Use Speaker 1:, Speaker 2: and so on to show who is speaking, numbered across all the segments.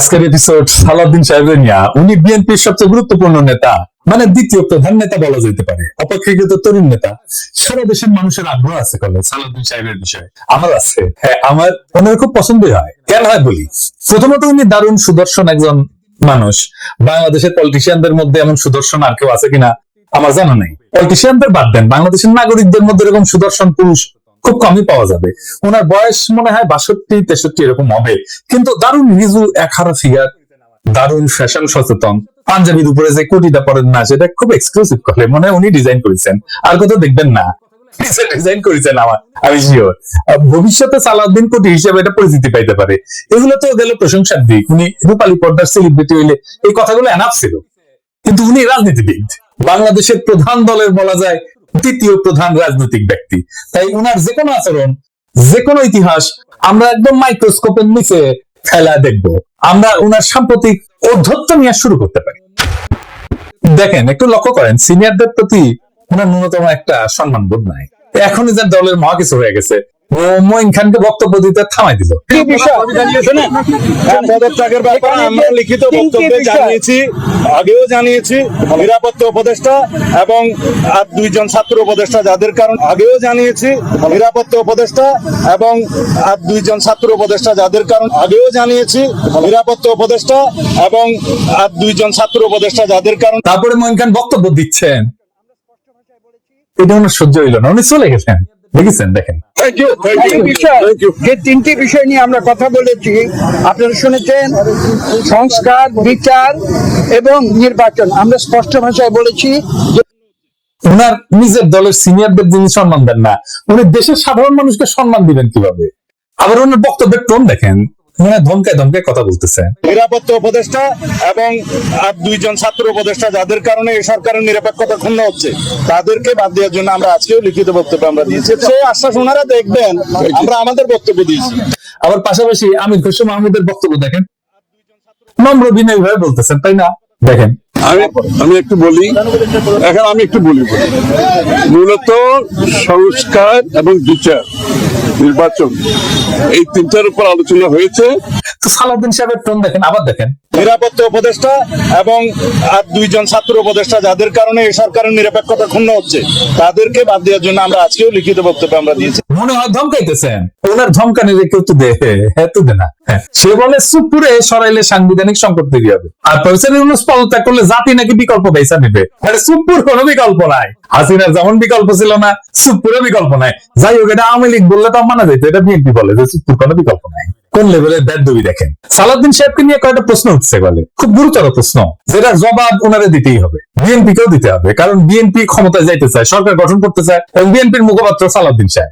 Speaker 1: আজকের এপিসোড সালাউদ্দিন সাহেবের নিয়া উনি বিএনপির সবচেয়ে গুরুত্বপূর্ণ নেতা মানে দ্বিতীয় প্রধান নেতা বলা যেতে পারে, অপেক্ষাকৃত তরুণ নেতা। সারা দেশের মানুষের আগ্রহ আছে কলে সালাউদ্দিন সাহেবের বিষয়ে। আমার আছে। হ্যাঁ আমার ওনার খুব পছন্দই হয়। কেন হয় বলি? প্রথমত উনি দারুণ সুদর্শন একজন মানুষ। বাংলাদেশের পলিটিশিয়ানদের মধ্যে এমন সুদর্শন আর কেউ আছে কিনা আমার জানা নেই। পলিটিশিয়ানদের বাদ দেন। বাংলাদেশের নাগরিকদের মধ্যে এরকম সুদর্শন পুরুষ খুব কমই পাওয়া যাবে। ওনার বয়স মনে হয় বাষট্টি, তেষট্টি এরকম হবে। কিন্তু দারুণ এক হারা ফিগার দারুণ ফ্যাশন সচেতন। পাঞ্জাবির উপরে যে কোটিটা পরেন না, সেটা খুব এক্সক্লুসিভ করে মনে হয় উনি ডিজাইন করেছেন। আর কোথাও দেখবেন না। ডিজাইন করেছেন আমার, আমি শিওর ভবিষ্যতে সালাউদ্দিন কোটি হিসেবে এটা পরিচিতি পাইতে পারে। এগুলো তো গেল প্রশংসার দিক। উনি রূপালী পর্দার সেলিব্রিটি হইলে এই কথাগুলো এনাফ ছিল। কিন্তু উনি রাজনীতিবিদ। বাংলাদেশের প্রধান দলের বলা যায় দ্বিতীয় প্রধান রাজনৈতিক ব্যক্তি। তাই উনার যে কোনো আচরণ যে কোনো ইতিহাস, আমরা একদম মাইক্রোস্কোপের নিচে ফেলা দেখব। আমরা উনার সাম্প্রতিক অধ্যত্ত নিয়ে শুরু করতে পারি। দেখেন, একটু লক্ষ্য করেন সিনিয়রদের প্রতি ওনার ন্যূনতম একটা সম্মান বোধ নাই। এখনই যে দলের মহাকিছু হয়ে গেছে। মঈন খানকে বক্তব্য দিতে থামাই দিল।
Speaker 2: শোনেন
Speaker 3: হ্যাঁ, পদত্যাগের ব্যাপারে আমরা লিখিত বক্তব্যে জানিয়েছি আগেও জানিয়েছি নিরাপত্তা উপদেষ্টা এবং আর দুইজন ছাত্র উপদেষ্টা যাদের কারণ আগেও জানিয়েছি নিরাপত্তা উপদেষ্টা এবং আর দুইজন ছাত্র উপদেষ্টা যাদের কারণ আগেও জানিয়েছি নিরাপত্তা উপদেষ্টা এবং আর দুইজন ছাত্র উপদেষ্টা যাদের কারণ
Speaker 1: তারপরে মঈন খান বক্তব্য দিচ্ছেন। এটা ওনার সহ্য হইল না উনি চলে গেছেন। দেখেছেন? দেখেন।
Speaker 2: যে তিনটি বিষয় নিয়ে আমরা কথা বলেছি আপনারা শুনেছেন সংস্কার বিচার এবং নির্বাচন। আমরা স্পষ্ট ভাষায় বলেছি যে
Speaker 1: ওনার নিজের দলের সিনিয়রদের যিনি সম্মান দেন না উনি দেশের সাধারণ মানুষকে সম্মান দিবেন কীভাবে? আবার ওনার বক্তব্যের টোন দেখেন। উনি ধমকে ধমকে কথা বলতেছে।
Speaker 3: নিরাপত্তা উপদেষ্টা এবং আর দুইজন ছাত্র উপদেষ্টা যাদের কারণে এই সরকারের নিরপেক্ষতা ক্ষুণ্ণ হচ্ছে তাদেরকে বাদ দেওয়ার জন্য আমরা আজকেও লিখিত বক্তব্য আমরা দিয়েছি। সেই আশ্বাস ওনারা দেখবেন আমরা আমাদের বক্তব্য দিয়েছি।
Speaker 1: আবার পাশাপাশি আমির খুশি মাহমুদের বক্তব্য দেখেন। নম্র বিনয় ভাবে বলতেছেন তাই না? দেখেন।
Speaker 4: আমি আমি একটু বলি, এখন আমি একটু বলি। মূলত সংস্কার এবং বিচার, নির্বাচন, এই তিনটার উপর আলোচনা হয়েছে।
Speaker 1: সালাউদ্দিন সাহেবের টোন দেখেন আবার দেখেন।
Speaker 3: নিরাপত্তা উপদেষ্টা এবং আর দুইজন ছাত্র উপদেষ্টা যাদের কারণে এই সরকারের নিরপেক্ষতা ক্ষুণ্ণ হচ্ছে তাদেরকে বাদ দেওয়ার জন্য আমরা আজকেও লিখিত বক্তব্য আমরা দিয়েছি।
Speaker 1: মনে হয় ধমকাইতেছেন। ওনার ধমকানি রেখে তো দে হ্যাঁ তো দে না। হ্যাঁ। সে বলে সুপুরে সরাইলে সাংবিধানিক সংকট তৈরি হবে। আর প্রফেসর ইউনুস পদত্যাগ করলে জাতি নাকি বিকল্প পয়সা নেবে? সুপুর কোনো বিকল্প নাই। হাসিনার যেমন বিকল্প ছিল না সুপুরে বিকল্প নাই। যাই হোক এটা আওয়ামী লীগ বললে তো মানা যেত এটা বিএনপি বলে যে সুপুর কোনো বিকল্প নাই। কোন লেভেলের ব্যাট দবি দেখেন? সালাউদ্দিন সাহেবকে নিয়ে কয়েকটা প্রশ্ন উঠছে বলে খুব গুরুতর প্রশ্ন। যেটা জবাব ওনারে দিতেই হবে। বিএনপি কেও দিতে হবে, কারণ বিএনপি ক্ষমতায় যাইতে চায়, সরকার গঠন করতে চায় এবং বিএনপির মুখপাত্র সালাউদ্দিন সাহেব।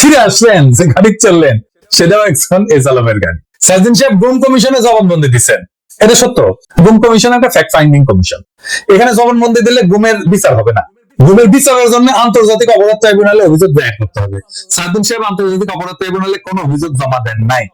Speaker 1: ফিরে আসলেন যে গাড়ি চললেন সেটাও একজন এস আলমের গাড়ি। সাইদিন সাহেব গুম কমিশনে জবানবন্দি দিচ্ছেন। এটা সত্য। গুম কমিশন একটা ফ্যাক্ট ফাইন্ডিং কমিশন। এখানে জবানবন্দি দিলে গুমের বিচার হবে না। গুমের বিচারের জন্য আন্তর্জাতিক অপরাধ ট্রাইব্যুনালে অভিযোগ দায়ের করতে হবে। সাইদিন সাহেব আন্তর্জাতিক অপরাধ ট্রাইব্যুনালে কোনো অভিযোগ জমা দেন নাই।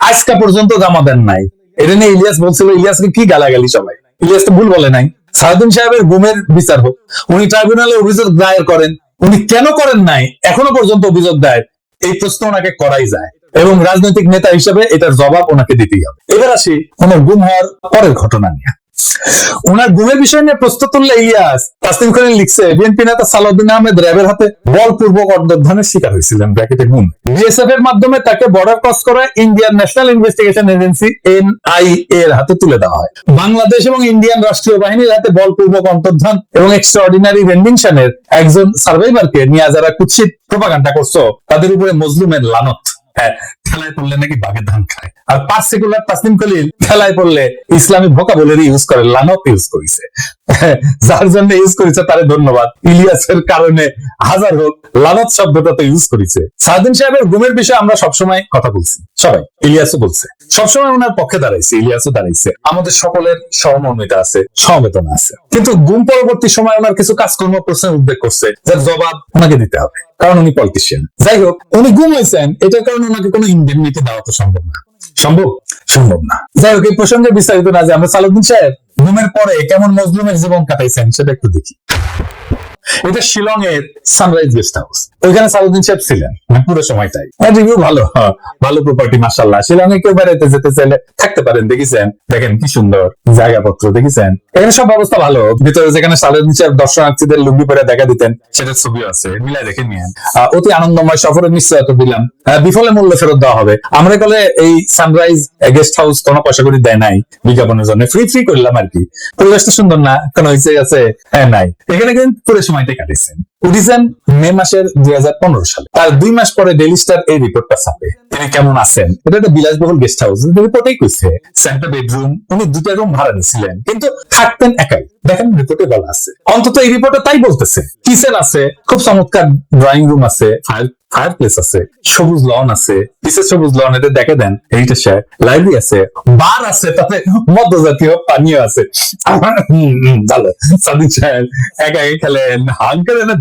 Speaker 1: আজকা পর্যন্ত জমা দেন নাই। এটা নিয়ে ইলিয়াস বলছিল, ইলিয়াসকে কি গালাগালি সবাই? ইলিয়াস তো ভুল বলে নাই। সারাদিন সাহেবের গুমের বিচার হোক, উনি ট্রাইব্যুনালে অভিযোগ দায়ের করেন উনি কেন করেন নাই? এখনও পর্যন্ত অভিযোগ দেয়, এই প্রশ্ন ওনাকে করাই যায়। এবং রাজনৈতিক নেতা হিসেবে এটার জবাব ওনাকে দিতেই হবে। এবার আসি ওনার গুম হওয়ার পরের ঘটনা নিয়ে। ওনার গুমের বিষয় নিয়ে লিখছে, বিএনপি নেতা সালাউদ্দিন আহমেদ র্যাবের হাতে বলপূর্বক শিকার হয়েছিলেন, ব্র্যাকেটে গুম বিএসএফ এর মাধ্যমে তাকে বর্ডার ক্রস করে ইন্ডিয়ান ন্যাশনাল ইনভেস্টিগেশন এজেন্সি এর হাতে তুলে দেওয়া হয়। বাংলাদেশ এবং ইন্ডিয়ান রাষ্ট্রীয় বাহিনীর হাতে বলপূর্বক অন্তর্ধান এবং এক্সট্রাঅর্ডিনারি রেন্ডিংশনের একজন সার্ভাইভারকে নিয়ে যারা কুৎসিত প্রপাগান্ডা করছ, তাদের উপরে মজলুমের লানত। হ্যাঁ খেলায় পড়লে নাকি বাঘের ধান খায়। আর পাঁচ পার্সিকুলার তাসলিম খলিল খেলায় পড়লে ইসলামী ভোকাবুলারি ইউজ করে, লানত ইউজ করেছে। যার জন্য ইউজ করেছে তারে ধন্যবাদ। ইলিয়াসের কারণে হাজার হোক, লানত শব্দটা তো ইউজ করেছে। সাদিন সাহেবের গুমের বিষয়ে আমরা সবসময় কথা বলছি। সবাই, ইলিয়াসও বলছে। সবসময় ওনার পক্ষে দাঁড়াইছে, ইলিয়াসও দাঁড়াইছে। আমাদের সকলের সহমর্মিতা আছে সমবেদনা আছে। কিন্তু গুম পরবর্তী সময় ওনার কিছু কাজকর্ম, প্রশ্নের উদ্বেগ করছে, যার জবাব ওনাকে দিতে হবে। কারণ উনি পলিটিশিয়ান যাই হোক, উনি গুম হয়েছেন এটার কারণে ওনাকে কোনো ইন্ডেমনিটি দেওয়া তো সম্ভব না। সম্ভব? সম্ভব না। যাই হোক, এই প্রসঙ্গে বিস্তারিত না যে আমরা সালুদ্দিন সাহেব, ঘুমের পরে কেমন মজলুমের জীবন কাটাইছেন, সেটা একটু দেখি। এটা শিলং এর সানরাইজ গেস্ট হাউস ওইখানে সালাউদ্দিন সাহেব ছিলেন মানে পুরো সময়টাই। রিভিউ ভালো হ্যাঁ, ভালো প্রপার্টি মাসাল্লাহ শিলং এ কেউ বেড়াইতে যেতে চাইলে থাকতে পারেন দেখেছেন? দেখেন কি সুন্দর জায়গাপত্র দেখেছেন? এখানে সব ব্যবস্থা ভালো। ভিতরে যেখানে সালাউদ্দিন সাহেব দর্শনার্থীদের লুঙ্গি পরে দেখা দিতেন সেটার ছবিও আছে মিলাই দেখে নিয়েন। অতি আনন্দময় সফরের নিশ্চয়তা দিলাম। বিফলে মূল্য ফেরত দেওয়া হবে। আমরা বলে এই সানরাইজ গেস্ট হাউস কোনো পয়সা করে দেয় নাই বিজ্ঞাপনের জন্য। ফ্রি ফ্রি করলাম আর কি। পরিবেশটা সুন্দর না কোন হয়েছে আছে হ্যাঁ নাই। এখানে কিন্তু পুরো É decadência. Né? উঠিছেন মে মাসের দুই সালে। তার দুই মাস পরে ডেলি স্টার এই রিপোর্টটা ছাপে। তিনি কেমন আছেন? এটা একটা বিলাসবহুল গেস্ট হাউস রিপোর্টেই কইছে সেন্টার বেডরুম উনি দুটা রুম ভাড়া নিয়েছিলেন কিন্তু থাকতেন একাই। দেখেন রিপোর্টে বলা আছে। অন্তত এই রিপোর্টে তাই বলতেছে। কিচেন আছে, খুব চমৎকার ড্রয়িং রুম আছে ফায়ার ফায়ার প্লেস আছে, সবুজ লন আছে। পিসের সবুজ লন এদের দেখে দেন, এইটা স্যার লাইব্রেরি আছে বার আছে, তাতে মধ্য জাতীয় পানীয় আছে। ভালো। সাদিক সাহেব একা খেলেন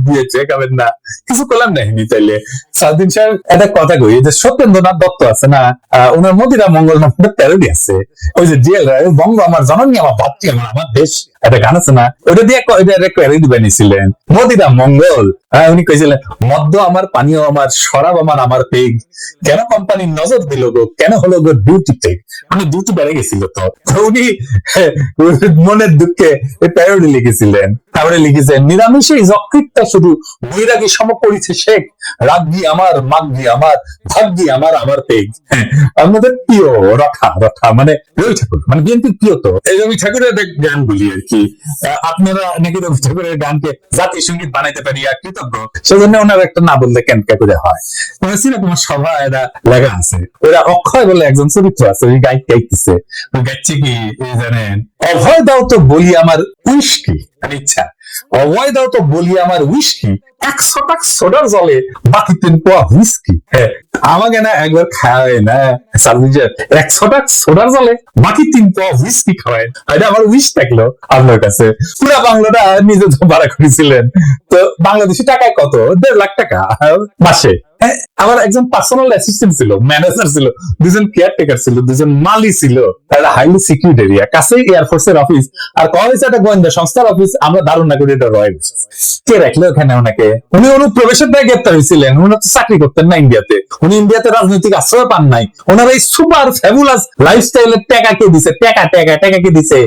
Speaker 1: দিয়েছে খাবেন না কিছু করলাম না তাইলে। সাদিন সাহেব একটা কথা কই যে সত্যেন্দ্রনাথ দত্ত আছে না ওনার মদিরা মঙ্গল নামে প্যারোডি আছে। ওই যে জিএল রায় বঙ্গ আমার জননী আমার ভাতৃ আমার আমার দেশ একটা গান আছে না ওটা দিয়ে একটা প্যারোডি বানিয়েছিলেন মদিরা মঙ্গল হ্যাঁ উনি কইছিলেন মদ্য আমার পানীয় আমার শরাব আমার আমার পেগ কেন কোম্পানি নজর দিল গো? কেন হলো গো ডিউটি পেগ মানে ডিউটি বেড়ে গেছিল তো। উনি হ্যাঁ, মনের দুঃখে প্যারোডি লিখেছিলেন। তারপরে লিখেছেন নিরামিষে যকৃতটা শুধু বৈরাগী সম করিছে শেখ। রাগ্গি আমার মাগ্গি আমার ভাগ্যি আমার আমার পেগ। হ্যাঁ, আপনাদের প্রিয় রথা রথা মানে রবি ঠাকুর মানে বিএনপি প্রিয় তো এই রবি ঠাকুরের গান বলি আর কি। আপনারা নাকি রবি ঠাকুরের গানকে জাতীয় সংগীত বানাইতে পারি আর কৃতজ্ঞ। সেজন্য ওনার একটা না বললে কেন কে করে হয়? তোমার সভা এরা লেখা আছে। ওরা অক্ষয় বলে একজন চরিত্র আছে ওই গাই গাইতেছে। গাইছে কি জানেন অভয় দাও তো বলি আমার উইস্কি। মানে ইচ্ছা। অভয় দাও তো বলি আমার উইস্কি। একশো টাক সোডার জলে বাকি তিন পোয়া হুইস্কি। হ্যাঁ আমাকে না একবার খাওয়ায় না। সার্ভিসে একশো টাক সোডার জলে বাকি তিন পোয়া হুইস্কি খাওয়ায়। এটা আমার উইস থাকল আপনার কাছে। পুরা বাংলাটা নিজে ভাড়া করেছিলেন। তো বাংলাদেশি টাকায় কত? দেড় লাখ টাকা। মাসে আমার একজন পার্সোনাল অ্যাসিস্ট্যান্ট ছিল ম্যানেজার ছিল, দুজন কেয়ারটেকার ছিল, দুজন মালি ছিল একটা হাইলি সিকিউরিটি এরিয়া কাছেই এয়ারফোর্সের অফিস আর কলেজ একটা গোয়েন্দা সংস্থার অফিস আমরা দারুণ না করে এটা রয়ে গেছে কে রাখল ওখানে ওনাকে? উনি অনুপ্রবেশের দায় গ্রেপ্তার হয়েছিলেন, উনি তো চাকরি করতেন না ইন্ডিয়াতে উনি ইন্ডিয়াতে রাজনৈতিক আশ্রয় পান নাই। ওনার এই সুপার ফ্যাবুলাস লাইফস্টাইলের টাকা কে দিছে টাকা টাকা টাকা কে দিছে।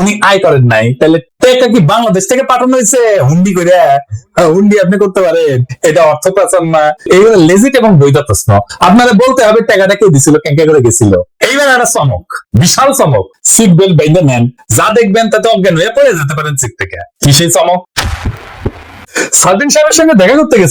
Speaker 1: উনি আয় করেন নাই, তাহলে টাকা কি বাংলাদেশ থেকে পাঠানো হয়েছে? হুন্ডি করে। হ্যাঁ, হুন্ডি আপনি করতে পারেন। এটা অর্থ না। এইগুলো লেজিট এবং বৈধ প্রশ্ন। আপনারা বলতে হবে টাকাটা কে দিছিল কেঙ্কা করে গেছিল? এইবার একটা চমক। বিশাল চমক। সিট বেল্ট বেঁধে নেন। যা দেখবেন তাতে অজ্ঞান হয়ে পড়ে যেতে পারেন সিট থেকে। কি সেই চমক? সাদিন সাহেবের সঙ্গে দেখা করতে গেছে।